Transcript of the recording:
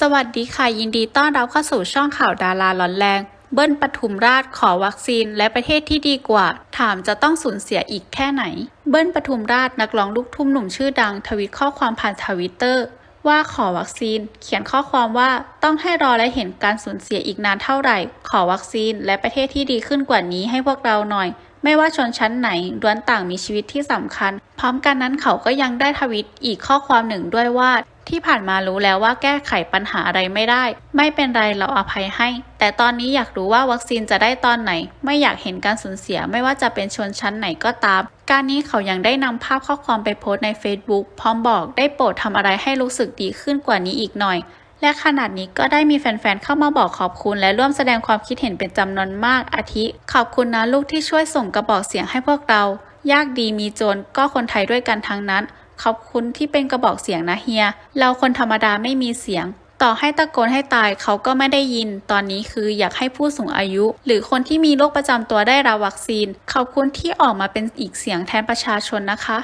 สวัสดีค่ะ ยินดีต้อนรับเข้าสู่ช่องข่าวดาราร้อนแรง เบิ้ลปทุมราชขอวัคซีนและประเทศที่ดีกว่า ถามจะต้องสูญเสียอีกแค่ไหน เบิ้ลปทุมราชนักร้องลูกทุ่งหนุ่มชื่อดัง ทวิตข้อความผ่านทวิตเตอร์ ว่าขอวัคซีน เขียนข้อความว่าต้องให้รอและเห็นการสูญเสียอีกนานเท่าไหร่ ขอวัคซีน และประเทศที่ดีขึ้นกว่านี้ให้พวกเราหน่อย ไม่ว่าชนชั้นไหนล้วนต่างมีชีวิตที่สำคัญ ร้อมกันนั้นเขาก็ยังได้ทวิตอีกข้อความหนึ่งด้วยว่าที่ผ่านมารู้แล้วว่าแก้ไขปัญหาอะไรไม่ได้ ไม่เป็นไรเราอภัยให้ แต่ตอนนี้อยากรู้ว่าวัคซีนจะได้ตอนไหน ไม่อยากเห็นการสูญเสียไม่ว่าจะเป็นชนชั้นไหนก็ตาม การนี้เขายังได้นำภาพข้อความไปโพสใน Facebook พร้อมบอกได้โปรดทำอะไรให้รู้สึกดีขึ้นกว่านี้อีกหน่อย และขนาดนี้ก็ได้มีแฟนๆ เข้ามาบอกขอบคุณและร่วมแสดงความคิดเห็นเป็นจำนวนมากอาทิ ขอบคุณนะลูกที่ช่วยส่งกระบอกเสียงให้พวกเรา ยากดีมีจนก็คนไทยด้วยกันทั้งนั้น ขอบคุณที่เป็นกระบอกเสียงนะเฮีย เราคนธรรมดาไม่มีเสียง ต่อให้ตะโกนให้ตายเขาก็ไม่ได้ยิน ตอนนี้คืออยากให้ผู้สูงอายุ หรือคนที่มีโรคประจำตัวได้รับวัคซีน ขอบคุณที่ออกมาเป็นอีกเสียงแทนประชาชนนะคะ